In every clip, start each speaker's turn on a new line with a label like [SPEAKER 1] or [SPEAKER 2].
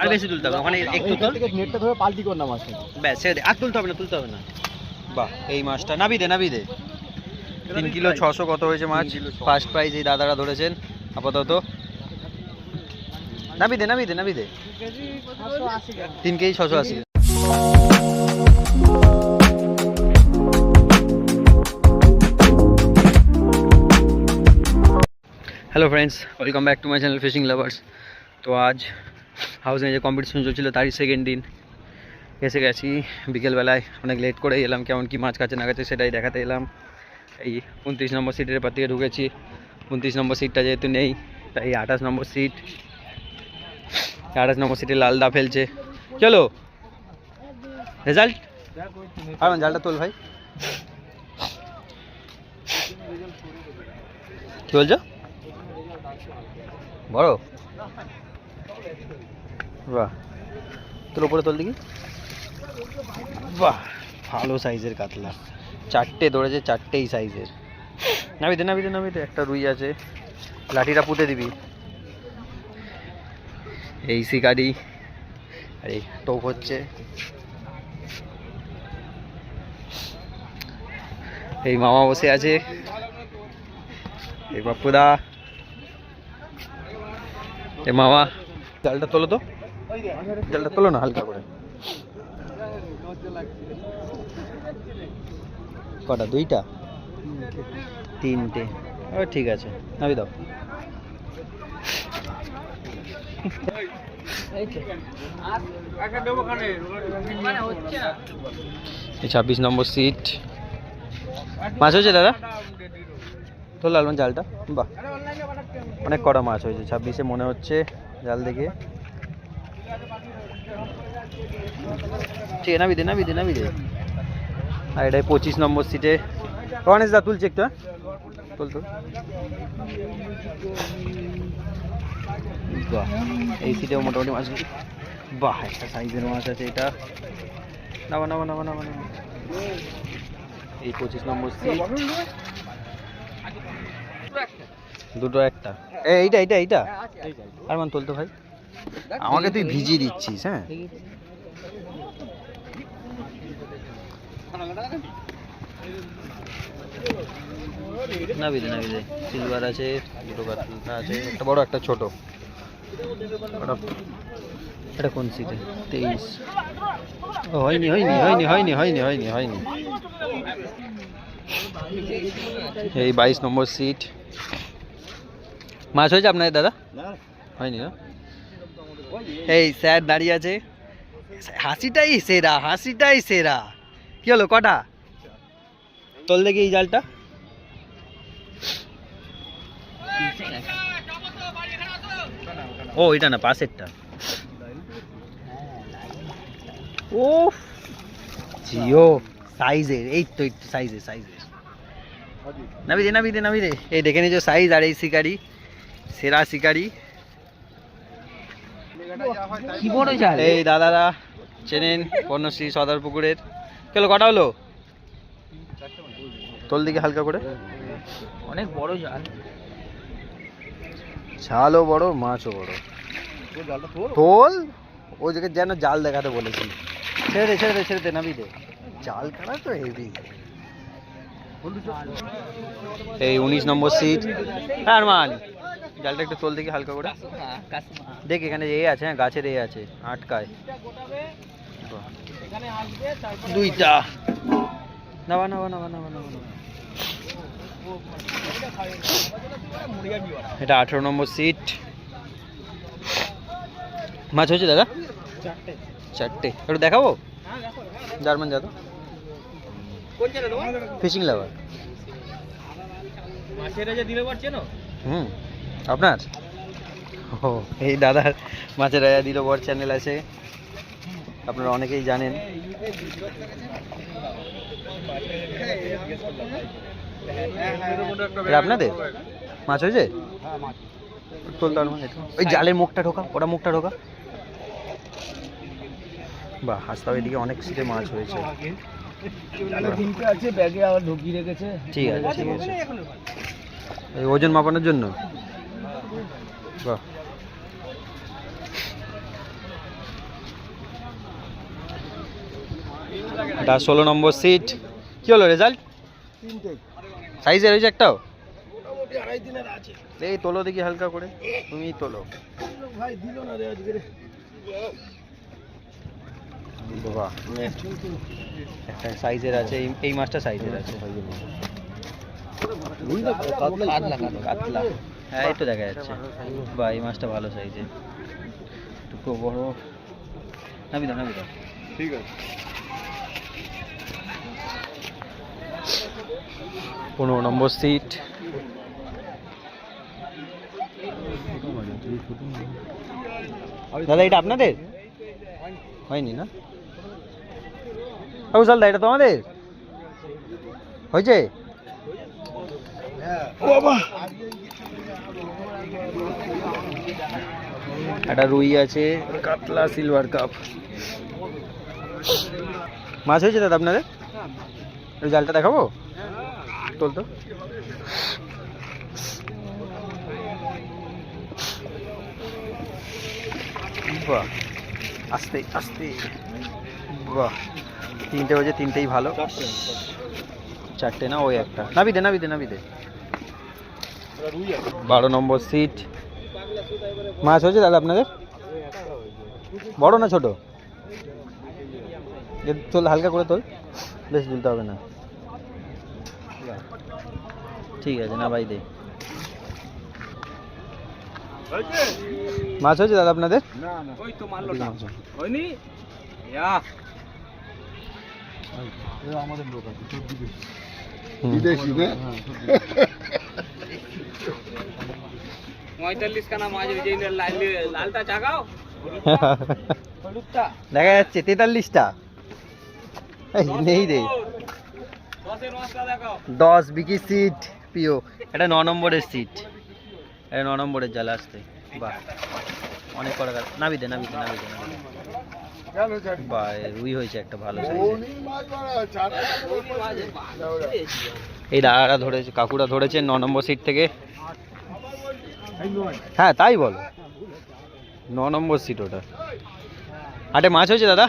[SPEAKER 1] আর বেশি তুলতে হবে ওখানে একটু তোল।
[SPEAKER 2] নেটটা ধরে পাল্টি কর না মাছটা
[SPEAKER 1] ব্যাস ছেড়ে দে। আর তুলতে হবে না তুলতে হবে না। বাহ এই মাছটা। নাবি দে নাবি দে। তিন কিলো ছশো কত হয়েছে মাছ? ফার্স্ট প্রাইজ এই দাদারা ধরেছেন আপাতত। নাবি দে নাবি দে নাবি দে। তিন কেজি ছশো আশি। Hello friends welcome back to my channel fishing lovers তো আজ হাউসে যে কম্পিটিশন চলছিল তারই সেকেন্ড দিন। এসে গেছি বিকেলবেলায়, অনেক লেট করে এলাম, কেমন কি মাছ কাছে না কাছে সেটাই দেখাতে এলাম। এই উনত্রিশ নম্বর সিটের পর থেকে ঢুকেছি। উনত্রিশ নম্বর সিটটা যেহেতু নেই, তাই আঠাশ নম্বর সিট আঠাশ নম্বর সিটে লালদা ফেলছে। চলো রেজাল্ট জালটা তোল ভাই। কি বলছো? বড়? বাহ। তোর উপরে তোল দেখি। বাহ, ভালো সাইজের কাতলা। চারটে ধরেছে, চারটেই সাইজের। নাবিতে নাবিতে নাবিতে একটা রুই আছে। লাঠিটা পুঁতে দিবি। এই শিকারি। আর, টোপ হচ্ছে। এই মামা বসে আছে। এই বাপুদা এ মামা। জালটা তোলো তো। জালটা তোলো না, হালকা করে। কটা, দুইটা? তিনটে। ও ঠিক আছে নাবি দাও। ছাব্বিশ নম্বর সিট। মাছ হয়েছে দাদা? তো লালমান জালটা। বাহ। অনেক কটা মাছ হয়েছে, ছাব্বিশে মনে হচ্ছে। জাল দেখে ঠিক আছে নাবি দে নাবি দে নাবি দে আর এটাই পঁচিশ নম্বর সিটে গণেশ দা তুলছে একটু হ্যাঁ? তুল তুল বাহ এই সিটেও মোটামুটি মাছ হয়েছে। বাহ একটা সাইজের মাছ আছে এটা নামা নামা নামা নামা নামা এই পঁচিশ নম্বর সিট দুটো একটা। এ এইটা এইটা এইটা। আর মান তুলতো ভাই। আমাকে তুই ভিজিয়ে দিচ্ছিস হ্যাঁ? নাবি দে নাবি দে সিলভার আছে দুটো কাতলা আছে একটা বড় একটা ছোট। ওটা- এটা কোন সিটে তেইশ। ও হয়নি হয়নি হয়নি হয়নি হয়নি হয়নি হয়নি। এই বাইশ নম্বর সিট মাছ হয়েছে আপনার দাদা? হয়নি না? এই স্যার দাঁড়িয়ে আছে। হাসিটাই সেরা হাসিটাই সেরা। কি হলো কটা? তোল দেখি এই জালটা। ও এটা না পাশেরটা। ও জিও সাইজের এই তো সাইজের সাইজের। নাবি দে নাবি দে নাবি দে। এই দেখে নিছো সাইজ আর এই শিকারি। সেরা শিকারি।
[SPEAKER 2] কি
[SPEAKER 1] এই দাদারা চেনেন কর্ণশ্রী সদর পুকুরের। কেন কটা হলো? তোল দিকে হালকা করে।
[SPEAKER 2] অনেক বড় জাল
[SPEAKER 1] ঝালও বড় মাছও বড়। তোল। ওই জায়গায় যেন জাল দেখাতে বলেছি। ছেড়ে দে ছেড়ে দে ছেড়ে দে নাবি দে। জাল কাটা তো হেভি এই উনিশ নম্বর সিট হ্যাঁ মান জালটা একটু তোল দেখি হালকা করে। দেখ এখানে এ আছে হ্যাঁ গাছের এ আছে আটকায়। দুইটা। নাবা নাবা নাবা নাবা নাবা নাবা। এটা আঠেরো নম্বর সিট মাছ হয়েছে দাদা? চারটে। একটু দেখাবো? German Yadav fishing lover. মাছের হুম। আপনার? ও এই দাদার মাছের রাজা দিল বর চ্যানেল আছে। আপনারা অনেকেই জানেন। আপনাদের? মাছ হয়েছে? ওই জালের মুখটা ঢোকা ওটা মুখটা ঢোকা। বাহ হাসতাও এদিকে অনেক সিটে মাছ হয়েছে।
[SPEAKER 2] আছে ব্যাগে আবার ঢুকিয়ে রেখেছে।
[SPEAKER 1] ঠিক আছে ঠিক আছে। ওজন মাপানোর জন্য? বাহ এটা ষোলো নম্বর সিট কি হলো রেজাল্ট সাইজের হয়েছে একটাও? এই তোলো দেখি হালকা করে। তুমি তোলো। সাইজের আছে এই মাছটা সাইজের আছে। কাতলা কাতলা হ্যাঁ এই তো দেখা যাচ্ছে। বা এই মাছটা ভালো সাইজের একটু বড়। নাবি দাও নাবি দাও।
[SPEAKER 2] ঠিক আছে।
[SPEAKER 1] পনেরো নম্বর সিট দাদা এটা আপনাদের? হয়নি না? দা এটা তোমাদের? হয়েছে?
[SPEAKER 2] বাবা!
[SPEAKER 1] একটা রুই আছে। কাতলা সিলভার কাপ মাছ হয়েছে দাদা আপনাদের? ওই জালটা দেখাবো? তোল তো। বাহ আস্তে আস্তে। বাহ তিনটে বাজে তিনটেই ভালো। চারটে না ওই একটা। নাবি দে নাবি দে নাবি দে। বারো নম্বর সিট মাছ হয়েছে দাদা আপনাদের? বড় না ছোট? তোল হালকা করে তোল। বেশ তুলতে হবে না। ঠিক আছে না ভাই দে। মাছ হয়েছে দাদা আপনাদের?
[SPEAKER 2] না না। ওই তো মারলো
[SPEAKER 1] ঠিক
[SPEAKER 2] না।
[SPEAKER 1] আছে।
[SPEAKER 2] হয়নি? আমাদের লোক আছে। বিদেশি পঁয়তাল্লিশ খানা মাছ ওই যে লালটা চাগাও। হলুদটা।
[SPEAKER 1] দেখা যাচ্ছে তেতাল্লিশটা। নেই রে। দশ বিকি সিট পিও এটা ন নম্বরের সিট। এটা ন নম্বরের জাল আসতে বাহ। অনেক কড়া কাজ। নাবি দে নাবি দে নাবি দে নাবি দে। বা রুই হয়েছে একটা ভালো এই দাদারা ধরেছে কাকুরা ধরেছে ন নম্বর সিট থেকে। হ্যাঁ তাই বলো। ন নম্বর সিট ওটা। হাটে মাছ হয়েছে, দাদা?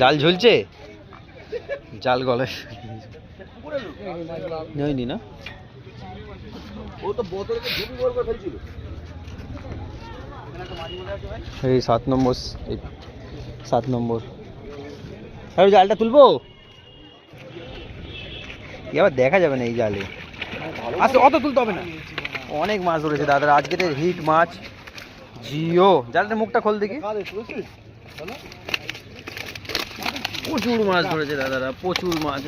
[SPEAKER 1] জাল ঝুলছে? জাল গলে। হয়নি না? এই সাত নম্বর সাত নম্বর। আর জালটা তুলবো? এ আবার দেখা যাবে না এই জালে।
[SPEAKER 2] আচ্ছা অত তুলতে হবে না।
[SPEAKER 1] অনেক মাছ ধরেছে দাদারা। আজকের হিট মাছ জিও। জালটার মুখটা খোল দেখি। প্রচুর মাছ ধরেছে দাদারা প্রচুর মাছ।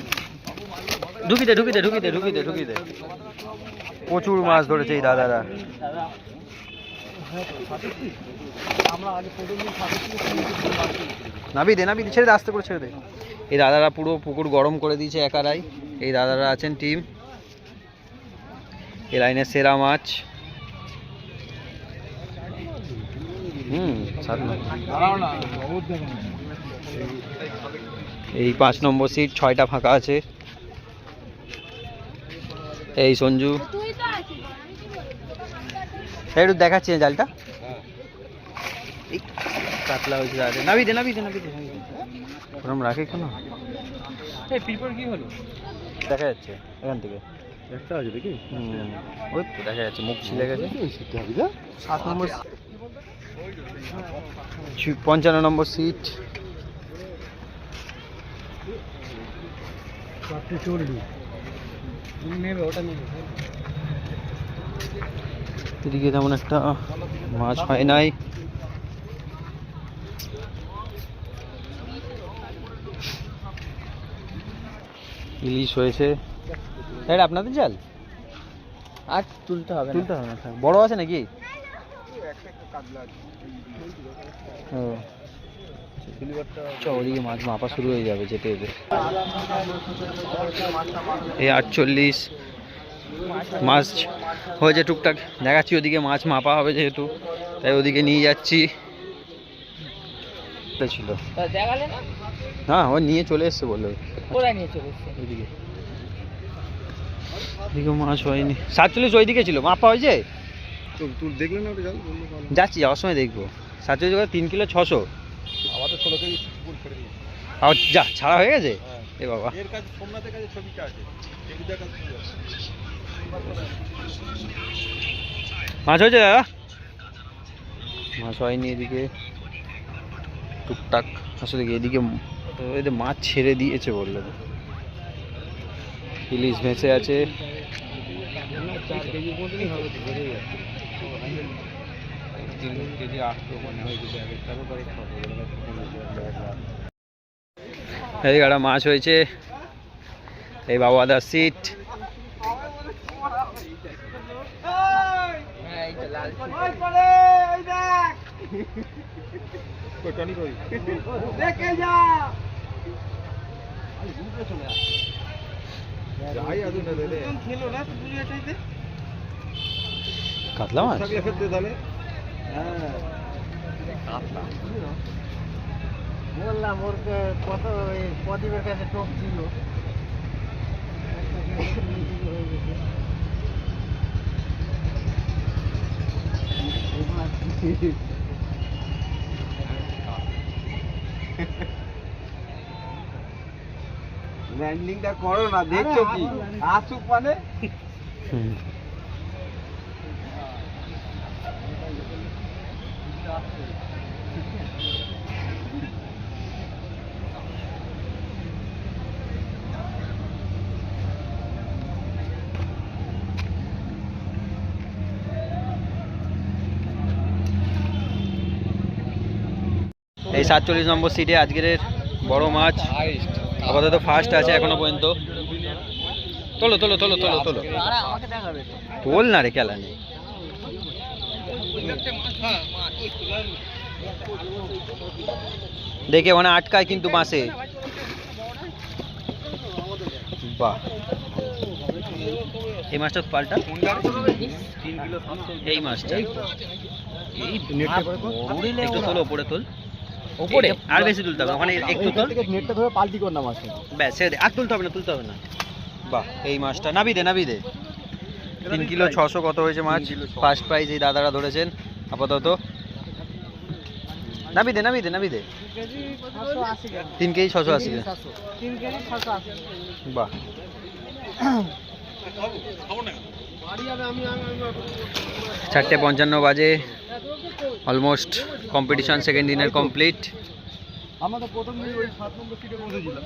[SPEAKER 1] ঢুকিতে ঢুকিতে ঢুকিতে ঢুকিতে ঢুকিতে প্রচুর মাছ ধরেছে এই দাদারা। নাবি দে নাবি ছেড়ে দে আস্তে করে ছেড়ে দে। এই দাদারা পুরো পুকুর গরম করে দিয়েছে একারাই। এই দাদারা আছেন টিম। এই লাইনের সেরা মাছ। হুম এই পাঁচ নম্বর সিট ছয়টা ফাঁকা আছে। এই সঞ্জু। একটু দেখাচ্ছি জালটা। কাতলা হয়েছে দাদা নাবি দে নাবি দে নাবি দে। ওরম রাখে কেন?
[SPEAKER 2] এই পিপর কি হলো?
[SPEAKER 1] দেখা যাচ্ছে এখান থেকে।
[SPEAKER 2] একটা আছে দেখি
[SPEAKER 1] ওই তো দেখা যাচ্ছে মুখ ছিলে গেছে। সাত নম্বর পঞ্চান্ন নম্বর সিট। এদিকে তেমন একটা মাছ হয় নাই। ইলিশ হয়েছে। এটা আপনাদের জাল
[SPEAKER 2] আর তুলতে হবে
[SPEAKER 1] তুলতে হবে না বড় আছে নাকি? ও। ওদিকে মাছ মাপা শুরু হয়ে যাবে যেতে যেতে। এই আটচল্লিশ। মাছ হয়েছে টুকটাক। দেখাচ্ছি ওদিকে মাছ মাপা হবে যেহেতু তাই ওদিকে নিয়ে যাচ্ছি। ছিল।
[SPEAKER 2] না?
[SPEAKER 1] হ্যাঁ ও নিয়ে চলে এসছে বলল।
[SPEAKER 2] নিয়ে চলে এসছে।
[SPEAKER 1] ওইদিকে। ওদিকে মাছ হয়নি সাতচল্লিশ ওইদিকে ছিল মাপা হয়েছে?
[SPEAKER 2] দেখলে না
[SPEAKER 1] যাচ্ছি যাওয়ার সময় দেখব। সাতচল্লিশ তিন কিলো ছশো। আও যা ছাড়া হয়ে গেছে? এ বাবা।
[SPEAKER 3] এর কাছে সোমনাথের কাছে ছবিটা আছে। টেবিলটার কাছে ছবি আছে।
[SPEAKER 1] মাছ হয়েছে দাদা? মাছ হয়নি এদিকে টুকটাক আসলে এদিকে এদের মাছ ছেড়ে দিয়েছে বলল। তো। ইলিশ ভেসে আছে।
[SPEAKER 2] চার হবে যাচ্ছে। তিন কেজি আটশো মনে হয় ছশো
[SPEAKER 1] একটা মাছ হয়েছে। এই বাবা দা সিট?
[SPEAKER 3] যাই আদু না দে দে।
[SPEAKER 1] কাতলা মাছ
[SPEAKER 3] থাকলে ফের দে তাহলে।
[SPEAKER 2] বললাম ওর কত প্রদীপের কাছে টোপ ছিল ল্যান্ডিংটা করো না দেখছ কি? আসুক মানে
[SPEAKER 1] হুম। এই সাতচল্লিশ নম্বর সিটে আজকের বড় মাছ আপাতত ফার্স্ট আছে এখনও পর্যন্ত। তোলো তোলো তোলো তোলো তোলো। তোল না রে খেলা নেই দেখে ওখানে আটকায় কিন্তু বাসে বাহ। এই মাছটা পাল্টা?
[SPEAKER 2] কিলো
[SPEAKER 1] এই মাছটা। একটু তোল, ওপরে তোল। ওপরে আর বেশি তুলতে হবে ওখানে একটু তোল।
[SPEAKER 2] নেটটা ধরে পাল্টি কর না মাছটা
[SPEAKER 1] ব্যাস ছেড়ে দে। আর তুলতে হবে না তুলতে হবে না। বাহ এই মাছটা। নাবি দে নাবি দে। তিন কিলো ছশো কত হয়েছে মাছ? ফার্স্ট প্রাইজ এই দাদারা ধরেছেন আপাতত। নাবি দে নাবি দে নাবি দে। তিন কেজি ছশো আশি
[SPEAKER 2] তিন কেজি ছশো আশি
[SPEAKER 1] বাহ। চারটে পঞ্চান্ন বাজে। অলমোস্ট কম্পিটিশন সেকেন্ড দিনের কমপ্লিট
[SPEAKER 3] প্রথম ওই সাত নম্বর সিটে বসেছিলাম